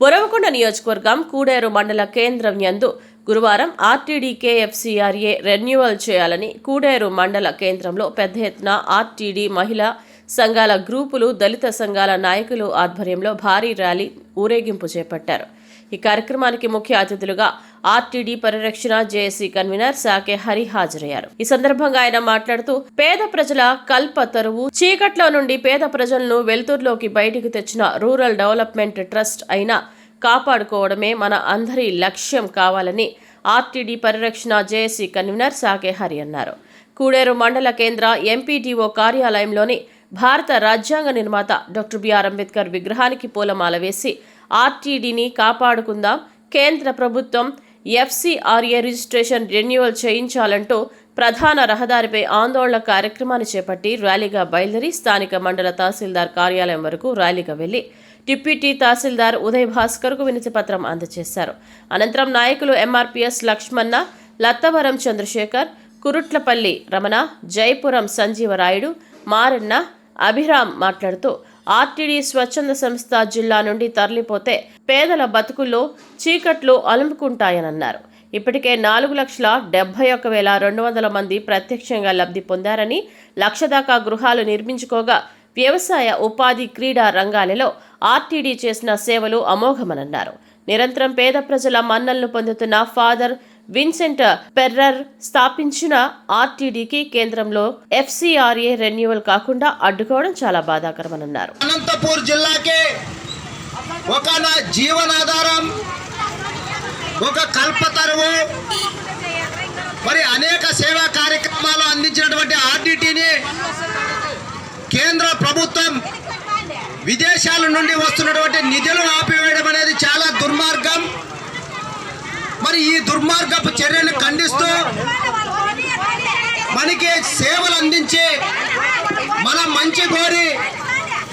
బొరవకొండ నియోజకవర్గం కూడేరు మండల కేంద్రం యందు గురువారం ఆర్టీడీ కేఎఫ్సీఆర్ఏ రెన్యువల్ చేయాలని కూడేరు మండల కేంద్రంలో పెద్ద ఎత్తున ఆర్టీడీ మహిళా సంఘాల గ్రూపులు దళిత సంఘాల నాయకులు ఆధ్వర్యంలో భారీ ర్యాలీ ఊరేగింపు చేపట్టారు. ఈ కార్యక్రమానికి ముఖ్య అతిథులుగా ఆర్టీడీ పరిరక్షణ జేఏసీ కన్వీనర్ సాకే హరి హాజరయ్యారు. ఈ సందర్భంగా ఆయన మాట్లాడుతూ పేద ప్రజల కల్ప తరువు చీకట్లో నుండి పేద ప్రజలను వెలుతురులోకి బయటికి తెచ్చిన రూరల్ డెవలప్మెంట్ ట్రస్ట్ అయిన కాపాడుకోవడమే మన అందరి లక్ష్యం కావాలని ఆర్టీడీ పరిరక్షణ జేఏసీ కన్వీనర్ సాకే హరి అన్నారు. కూడేరు మండల కేంద్ర ఎంపీటీఓ కార్యాలయంలోని భారత రాజ్యాంగ నిర్మాత డాక్టర్ బిఆర్ అంబేద్కర్ విగ్రహానికి పూలమాల వేసి ఆర్టీడీని కాపాడుకుందాం కేంద్ర ప్రభుత్వం ఎఫ్సీఆర్ఏ రిజిస్ట్రేషన్ రెన్యువల్ చేయించాలంటూ ప్రధాన రహదారిపై ఆందోళన కార్యక్రమాన్ని చేపట్టి ర్యాలీగా బయలుదేరి స్థానిక మండల తహసీల్దార్ కార్యాలయం వరకు ర్యాలీగా వెళ్ళి డిప్యూటీ తహసీల్దార్ ఉదయ్ భాస్కర్కు వినతి పత్రం అందజేశారు. అనంతరం నాయకులు ఎంఆర్పీఎస్ లక్ష్మణ లత్తవరం చంద్రశేఖర్ కురుట్లపల్లి రమణ జయపురం సంజీవరాయుడు మారన్న అభిరామ్ మాట్లాడుతూ ఆర్టీడీ స్వచ్ఛంద సంస్థ జిల్లా నుండి తరలిపోతే పేదల బతుకుల్లో చీకట్లు అలుముకుంటాయనన్నారు. ఇప్పటికే నాలుగు లక్షల డెబ్బై ఒక్క వేల రెండు వందల మంది ప్రత్యక్షంగా లబ్ధి పొందారని లక్ష దాకా గృహాలు నిర్మించుకోగా వ్యవసాయ ఉపాధి క్రీడా రంగాలలో ఆర్టీడీ చేసిన సేవలు అమోఘమనన్నారు. నిరంతరం పేద ప్రజల మన్నలను పొందుతున్న ఫాదర్ విన్సెంట్ పెర్రర్ స్థాపించిన ఆర్టీడీకి కేంద్రంలో ఎఫ్సీఆర్ఏ రెన్యువల్ కాకుండా అడ్డుకోవడం చాలా బాధాకరమని అన్నారు అనంతపూర్ జిల్లాకే ఒక నా జీవనాధారం ఒక కల్పతరువు మరి అనేక సేవా కార్యక్రమాలు అందించినటువంటి ఆర్డిటిని కేంద్ర ప్రభుత్వం విదేశాల నుండి వస్తున్నటువంటి నిధులు ఆపివేయడం అనేది చాలా దుర్మార్గం. దుర్మార్గపు చర్యను ఖండిస్తూ మనకి సేవలు అందించి మన మంచి కోరి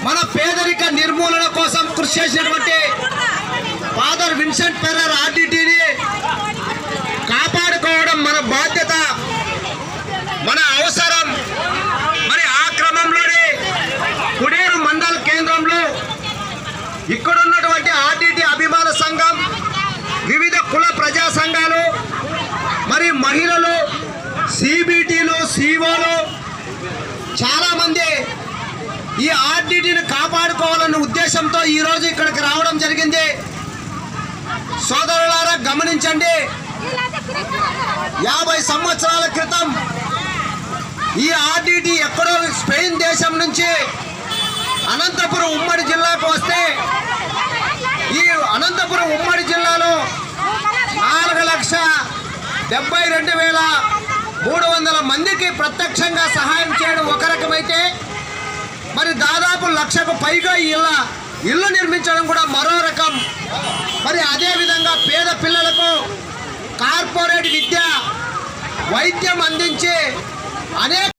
మన పేదరిక నిర్మూలన కోసం కృషి చేసినటువంటి ఫాదర్ విన్సెంట్ పెర్రర్ ఆర్డిటీని కాపాడుకోవడం మన బాధ్యత మన అవసరం. మరి ఆ క్రమంలోనే కుడేరు మండల కేంద్రంలో ఇక్కడ ఉన్నటువంటి అభిమాన సంఘం వివిధ కుల ప్రజా సంఘాలు మహిళలు సిబిటీలు సిఓలు చాలామంది ఈ ఆర్డిటీని కాపాడుకోవాలన్న ఉద్దేశంతో ఈ రోజు ఇక్కడికి రావడం జరిగింది. సోదరులారా గమనించండి. యాభై సంవత్సరాల క్రితం ఈ ఆర్డిటీ ఎక్కడో స్పెయిన్ దేశం నుంచి అనంతపురం ఉమ్మడి జిల్లాకు వస్తే ఈ అనంతపురం ఉమ్మడి జిల్లాలో నాలుగు లక్ష డెబ్బై రెండు వేల మూడు వందల మందికి ప్రత్యక్షంగా సహాయం చేయడం ఒక రకమైతే మరి దాదాపు లక్షకు పైగా ఇళ్ళ ఇల్లు నిర్మించడం కూడా మరో రకం. మరి అదేవిధంగా పేద పిల్లలకు కార్పొరేట్ విద్య వైద్యం అందించి అనేక